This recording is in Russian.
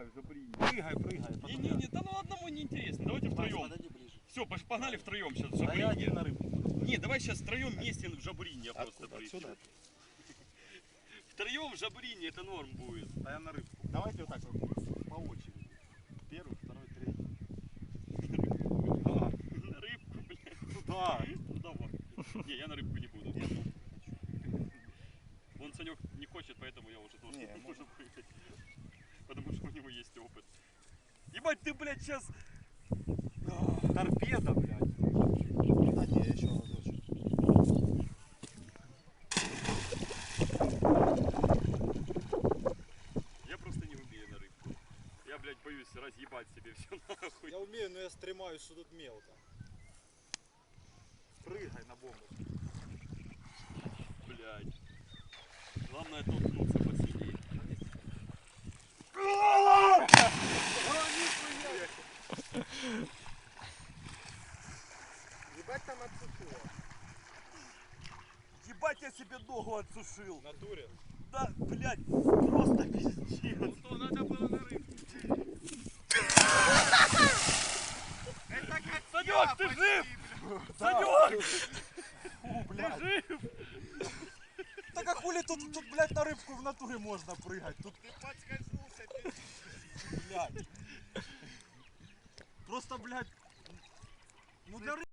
давай, в жабрине. Прыгай, прыгай. потом я. Не-не-не, да ну одному не интересно. Давайте втроем. Все, погнали втроем сейчас в я один жабрине. на рыбку. Не, давай сейчас втроем вместе в жабрине я просто. Отсюда? Втроем в жабрине это норм будет. А я на рыбку. Давайте вот так вот по очереди. Первый, второй, третий. На рыбку, блядь. Ну да. Ну давай. Не, я на рыбку не буду. Вон Санек не хочет, поэтому я уже тоже Не, не можно. Потому что у него есть опыт. Ебать, ты, блядь, сейчас... Торпеда, блядь. Да не, еще разочек. Я просто не умею на рыбку. Я, блядь, боюсь разъебать себе все нахуй. Я умею, но я стремаюсь, что тут мелко. Прыгай на бомбу. Блядь. Главное толкнуться Ебать там отсутствие. Ебать, я себе ногу отсушил. В натуре. Да, блядь, просто пиздец. Что надо было на рыбку? Санек, ты жив? Санек, ты жив? Так а хули тут, тут, блядь, на рыбку в натуре можно прыгать? Тут, Ты подскользнулся, ты блядь. Просто, блядь, ну для рыб-